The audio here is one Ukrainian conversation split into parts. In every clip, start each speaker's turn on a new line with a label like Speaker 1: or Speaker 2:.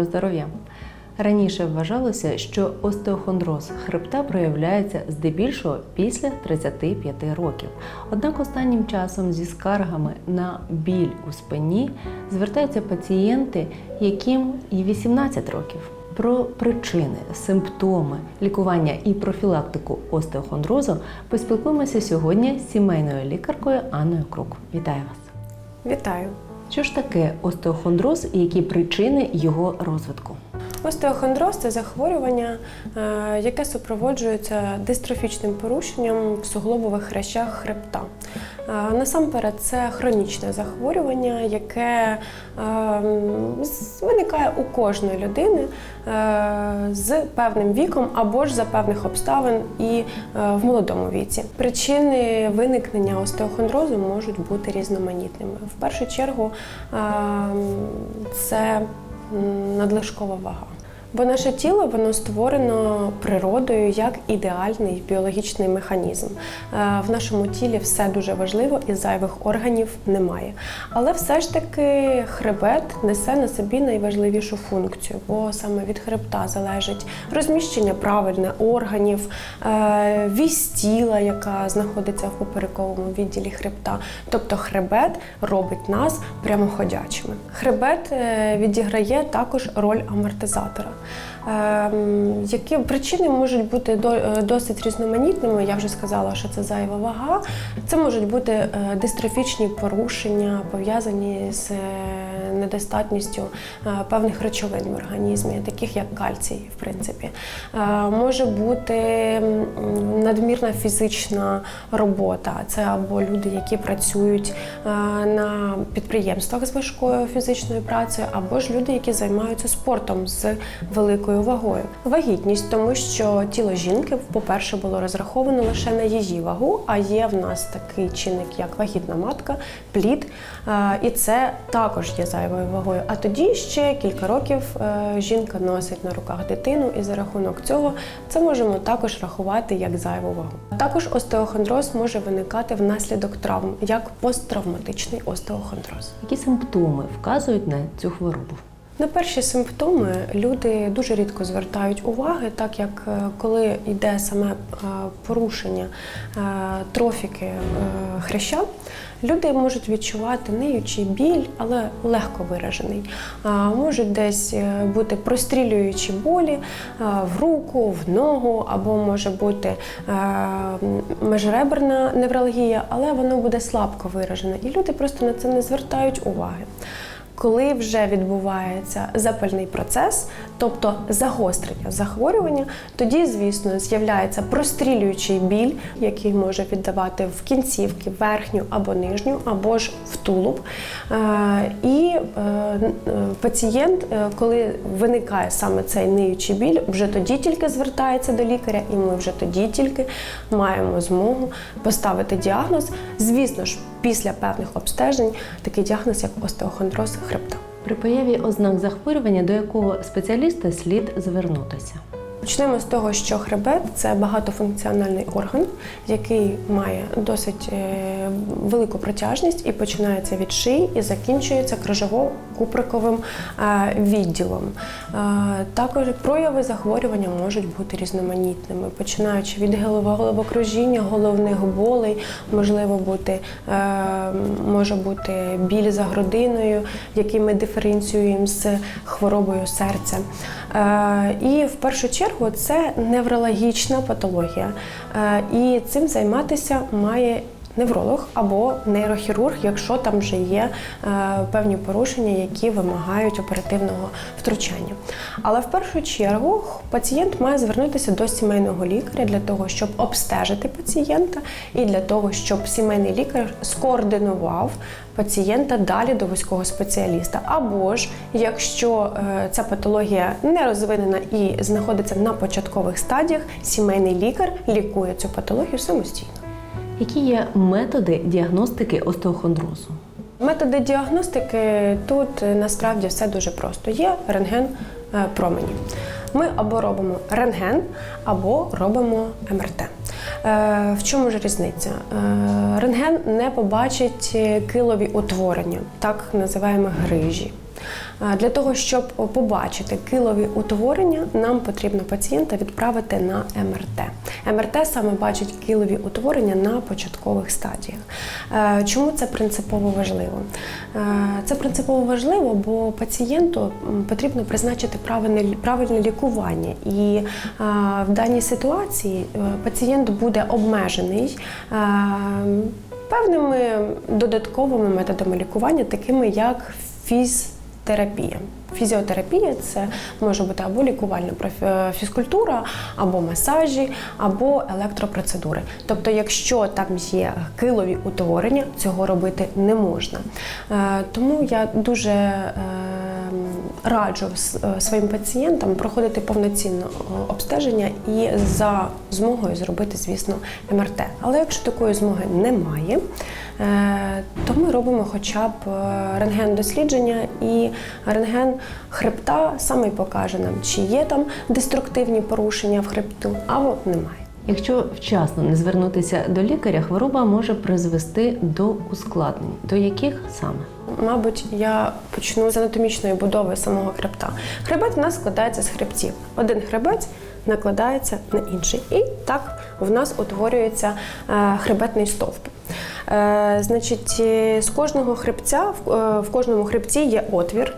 Speaker 1: Доброго здоров'я! Раніше вважалося, що остеохондроз хребта проявляється здебільшого після 35 років. Однак останнім часом зі скаргами на біль у спині звертаються пацієнти, яким і 18 років. Про причини, симптоми, лікування і профілактику остеохондрозу поспілкуємося сьогодні з сімейною лікаркою Анною Крук. Вітаю вас!
Speaker 2: Вітаю!
Speaker 1: Що ж таке остеохондроз і які причини його розвитку?
Speaker 2: Остеохондроз це захворювання, е, яке супроводжується дистрофічним порушенням в суглобових хрящах хребта. Е, Насамперед, це хронічне захворювання, яке е, м, з- виникає у кожної людини е, з певним віком або ж за певних обставин і е, в молодому віці. Причини виникнення остеохондрозу можуть бути різноманітними. В першу чергу е, це надлишкова вага. Бо наше тіло воно створено природою як ідеальний біологічний механізм. Е, В нашому тілі все дуже важливо і зайвих органів немає. Але все ж таки хребет несе на собі найважливішу функцію, бо саме від хребта залежить розміщення правильне органів, е, вісь тіла, яка знаходиться в поперековому відділі хребта. Тобто хребет робить нас прямоходячими. Хребет е, відіграє також роль амортизатора. Ем, Які причини можуть бути е, досить різноманітними? Я вже сказала, що це зайва вага. Це можуть бути е, дистрофічні порушення, пов'язані з е, недостатністю е, певних речовин в організмі, таких як кальцій, в принципі. Е, Може бути надмірна фізична робота. Це або люди, які працюють е, на підприємствах з важкою фізичною працею, або ж люди, які займаються спортом з великою вагою. Вагітність, тому що тіло жінки, по-перше, було розраховано лише на її вагу, а є в нас такий чинник, як вагітна матка, плід, і це також є зайвою вагою. А тоді ще кілька років е, жінка носить на руках дитину, і за рахунок цього це можемо також рахувати як зайву вагу. Також остеохондроз може виникати внаслідок травм, як посттравматичний остеохондроз.
Speaker 1: Які симптоми вказують на цю хворобу?
Speaker 2: На перші симптоми люди дуже рідко звертають уваги, так як е, коли йде саме е, порушення е, трофіки хряща, люди можуть відчувати ниючий біль, але легко виражений. Можуть десь бути прострілюючі болі в руку, в ногу, або може бути межреберна невралгія, але воно буде слабко виражене. І люди просто на це не звертають уваги. Коли вже відбувається запальний процес, тобто загострення захворювання, тоді, звісно, з'являється прострілюючий біль, який може віддавати в кінцівки, верхню або нижню, або ж в тулуб. Е, І е, е, пацієнт, коли виникає саме цей ниючий біль, вже тоді тільки звертається до лікаря, і ми вже тоді тільки маємо змогу поставити діагноз. Звісно ж, після певних обстежень такий діагноз, як остеохондроз хребта.
Speaker 1: При появі ознак захворювання до якого спеціаліста слід звернутися?
Speaker 2: Почнемо з того, що хребет це багатофункціональний орган, який має досить е, велику протяжність і починається від шиї і закінчується крижово-куприковим е, відділом. Е, Також прояви захворювання можуть бути різноманітними, починаючи від головокружіння, головних болей, можливо бути е, може бути біль за грудиною, який ми диференціюємо з хворобою серця. І в першу чергу це неврологічна патологія. І цим займатися має невролог або нейрохірург, якщо там вже є е, певні порушення, які вимагають оперативного втручання. Але в першу чергу пацієнт має звернутися до сімейного лікаря для того, щоб обстежити пацієнта, і для того, щоб сімейний лікар скоординував пацієнта далі до вузького спеціаліста. Або ж якщо е, ця патологія не розвинена і знаходиться на початкових стадіях, сімейний лікар лікує цю патологію самостійно.
Speaker 1: Які є методи діагностики остеохондрозу?
Speaker 2: Методи діагностики тут е, насправді все дуже просто. Є рентген е, промені. Ми або робимо рентген, або робимо МРТ. Е, В чому ж різниця? Рентген не побачить килові утворення, так називаємо грижі. Для того, щоб побачити килові утворення, нам потрібно пацієнта відправити на МРТ. МРТ саме бачить килові утворення на початкових стадіях. Е, Чому це принципово важливо? Е, Це принципово важливо, бо пацієнту потрібно призначити правильне, правильне лікування. І в даній ситуації е, пацієнт буде обмежений. Певними додатковими методами лікування, такими як фізтерапія. Фізіотерапія це може бути або лікувальна е, фізкультура, або масажі, або електропроцедури. Тобто, якщо там є килові утворення, цього робити не можна. Е, Тому я дуже е, раджу своїм пацієнтам проходити повноцінне обстеження і за змогою зробити, звісно, МРТ. Але якщо такої змоги немає, то ми робимо хоча б е, рентген-дослідження і рентген хребта саме покаже нам, чи є там деструктивні порушення в хребту або немає.
Speaker 1: Якщо вчасно не звернутися до лікаря, хвороба може призвести до ускладнень. До яких саме?
Speaker 2: Мабуть, я почну з анатомічної будови самого хребта. Хребет в нас складається з хребтів. Один хребець накладається на інший. І так в нас утворюється е, хребетний стовп. Е, Значить, е, з кожного хребця, е, в кожному хребці є отвір.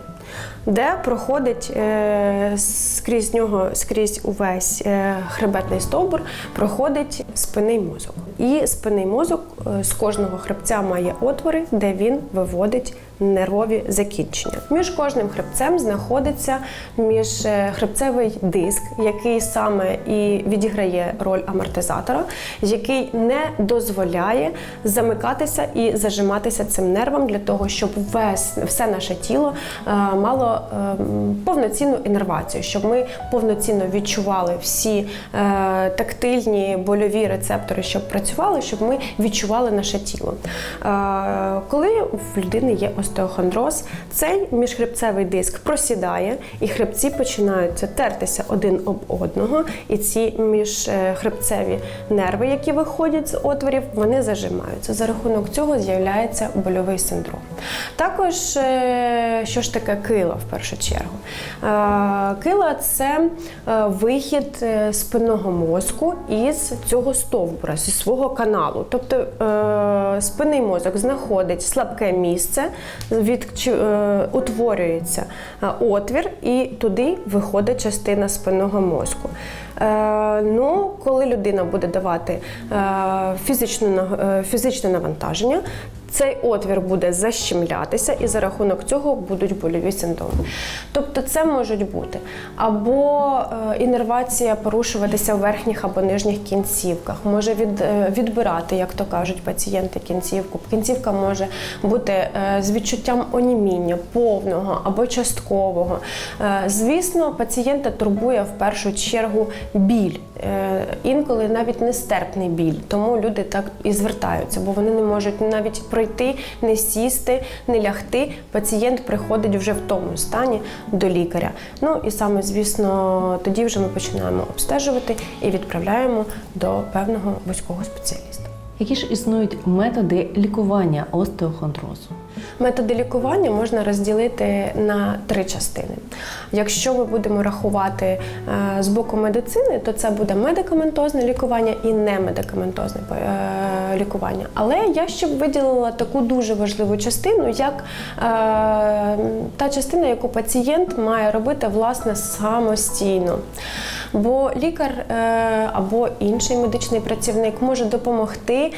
Speaker 2: Де проходить е, скрізь нього, скрізь увесь е, хребетний стовбур, проходить спинний мозок. І спинний мозок е, з кожного хребця має отвори, де він виводить нервові закінчення. Між кожним хребцем знаходиться міжхребцевий диск, який саме і відіграє роль амортизатора, який не дозволяє замикатися і зажиматися цим нервом для того, щоб весь все наше тіло е, мало е, повноцінну іннервацію, щоб ми повноцінно відчували всі е, тактильні больові рецептори, щоб працювали, щоб ми відчували наше тіло. Е, Коли в людини є остеохондроз, цей міжхребцевий диск просідає, і хребці починають тертися один об одного, і ці міжхребцеві нерви, які виходять з отворів, вони зажимаються. За рахунок цього з'являється больовий синдром. Також, е, що ж таке кила в першу чергу? Е, Кила це е, вихід спинного мозку із цього стовбура, зі свого каналу. Тобто спинний мозок знаходить слабке місце, від, е, утворюється е, отвір, і туди виходить частина спинного мозку. Е, ну, коли людина буде давати фізичне навантаження, цей отвір буде защемлятися, і за рахунок цього будуть больові симптоми. Тобто, це можуть бути або е, інервація порушуватися в верхніх або нижніх кінцівках, може від, е, відбирати, як то кажуть пацієнти, кінцівку. Кінцівка може бути е, з відчуттям оніміння, повного або часткового. Звісно, пацієнта турбує в першу чергу біль, інколи навіть нестерпний біль. Тому люди так і звертаються, бо вони не можуть навіть пройти, не сісти, не лягти. Пацієнт приходить вже в тому стані до лікаря. Ну і саме, звісно, тоді вже ми починаємо обстежувати і відправляємо до певного вузького спеціаліста.
Speaker 1: Які ж існують методи лікування остеохондрозу?
Speaker 2: Методи лікування можна розділити на три частини. Якщо ми будемо рахувати е, з боку медицини, то це буде медикаментозне лікування і немедикаментозне е, лікування. Але я ще б виділила таку дуже важливу частину, як е, та частина, яку пацієнт має робити власне самостійно. Бо лікар е, або інший медичний працівник може допомогти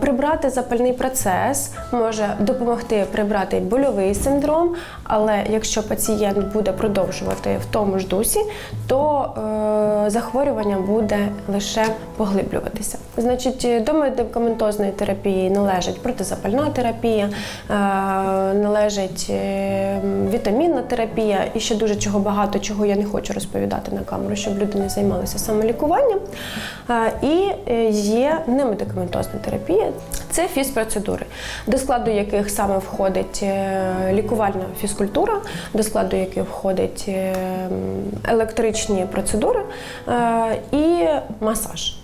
Speaker 2: прибрати запальний процес, може допомогти прибрати больовий синдром. Але якщо пацієнт буде продовжувати в тому ж дусі, то е, захворювання буде лише поглиблюватися. Значить, до медикаментозної терапії належить протизапальна терапія, е, належить е, вітамінна терапія і ще дуже чого багато, чого я не хочу розповідати на камеру, щоб люди не займалися самолікуванням. Е, І е, є немедикаментозна терапія. Це фізпроцедури, до складу яких саме входить е, лікувальна фізкультура, до складу яких входить е, електричні процедури е, і масаж.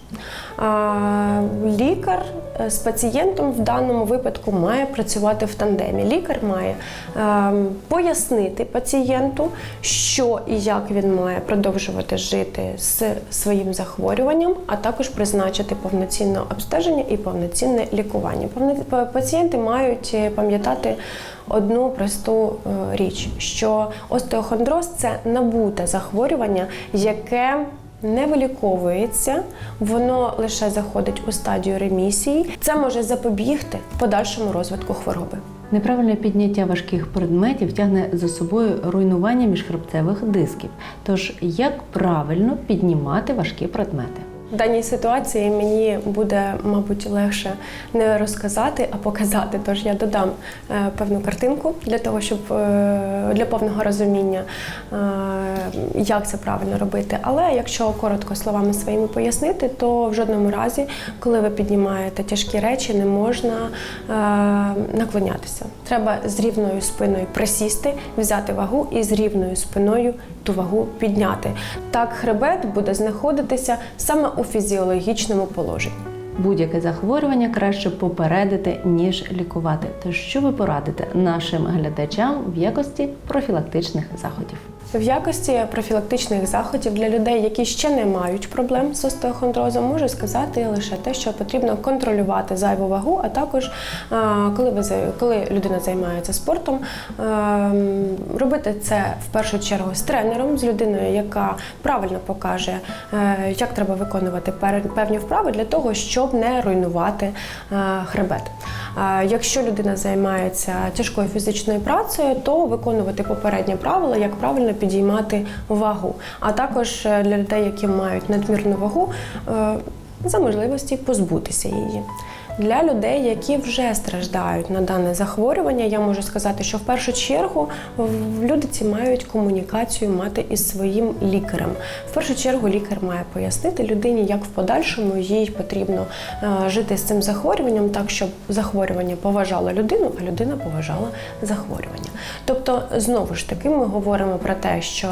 Speaker 2: Лікар е, з пацієнтом в даному випадку має працювати в тандемі. Лікар має е, пояснити пацієнту, що і як він має продовжувати жити з своїм захворюванням, а також призначити повноцінне обстеження і повноцінне лікування. Пацієнти мають е, пам'ятати одну просту річ, що остеохондроз це набуте захворювання, яке не виліковується, воно лише заходить у стадію ремісії. Це може запобігти подальшому розвитку хвороби.
Speaker 1: Неправильне підняття важких предметів тягне за собою руйнування міжхребцевих дисків. Тож як правильно піднімати важкі предмети?
Speaker 2: Даній ситуації мені буде, мабуть, легше не розказати, а показати. Тож я додам е, певну картинку для того, щоб е, для повного розуміння, е, як це правильно робити. Але якщо коротко словами своїми пояснити, то в жодному разі, коли ви піднімаєте тяжкі речі, не можна наклонятися. Треба з рівною спиною присісти, взяти вагу і з рівною спиною ту вагу підняти. Так хребет буде знаходитися саме у фізіологічному положенні.
Speaker 1: Будь-яке захворювання краще попередити, ніж лікувати. Тож що ви порадите нашим глядачам в якості профілактичних заходів?
Speaker 2: В якості профілактичних заходів для людей, які ще не мають проблем з остеохондрозом, можу сказати лише те, що потрібно контролювати зайву вагу, а також коли ви коли людина займається спортом, е, робити це в першу чергу з тренером, з людиною, яка правильно покаже, е, як треба виконувати певні вправи для того, щоб не руйнувати е, хребет. Якщо людина займається тяжкою фізичною працею, то виконувати попередні правила, як правильно підіймати вагу. А також е, для людей, які мають надмірну вагу, е, за можливості позбутися її. Для людей, які вже страждають на дане захворювання, я можу сказати, що в першу чергу люди ці мають комунікацію мати із своїм лікарем. В першу чергу лікар має пояснити людині, як в подальшому їй потрібно е, жити з цим захворюванням, так щоб захворювання поважало людину, а людина поважала захворювання. Тобто, знову ж таки, ми говоримо про те, що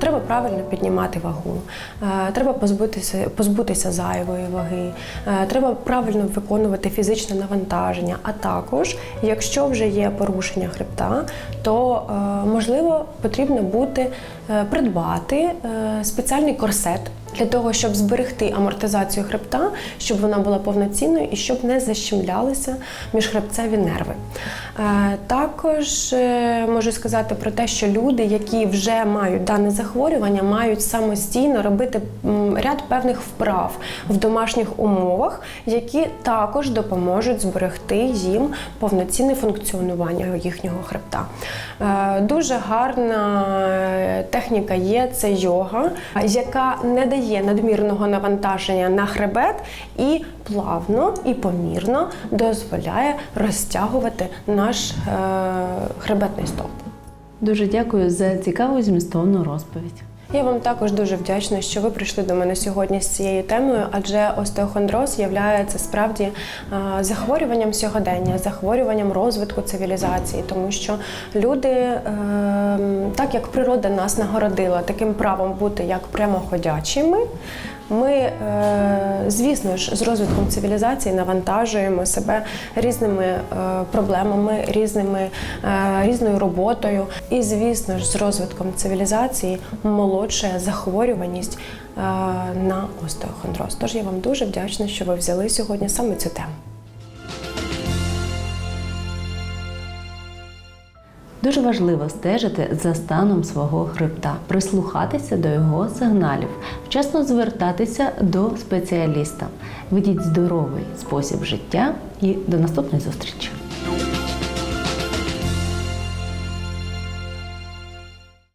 Speaker 2: треба правильно піднімати вагу, е, треба позбутися, позбутися зайвої ваги, е, треба правильно виконувати фізичне навантаження. А також, якщо вже є порушення хребта, то е, можливо потрібно буде е, придбати е, спеціальний корсет. Для того, щоб зберегти амортизацію хребта, щоб вона була повноцінною і щоб не защемлялися міжхребцеві нерви. Е, Також е, можу сказати про те, що люди, які вже мають дане захворювання, мають самостійно робити ряд певних вправ в домашніх умовах, які також допоможуть зберегти їм повноцінне функціонування їхнього хребта. Е, Дуже гарна техніка є це йога, яка не дає надмірного навантаження на хребет і плавно і помірно дозволяє розтягувати наш е, хребетний стовп.
Speaker 1: Дуже дякую за цікаву змістовну розповідь.
Speaker 2: Я вам також дуже вдячна, що ви прийшли до мене сьогодні з цією темою, адже остеохондроз є справді е, захворюванням сьогодення, захворюванням розвитку цивілізації, тому що люди, е, так як природа нас нагородила таким правом бути як прямоходячими. Ми, е, звісно ж, з розвитком цивілізації навантажуємо себе різними е, проблемами, різними, е, різною роботою. І, звісно ж, з розвитком цивілізації молодша захворюваність на остеохондроз. Тож я вам дуже вдячна, що ви взяли сьогодні саме цю тему.
Speaker 1: Дуже важливо стежити за станом свого хребта, прислухатися до його сигналів, вчасно звертатися до спеціаліста. Ведіть здоровий спосіб життя і до наступної зустрічі!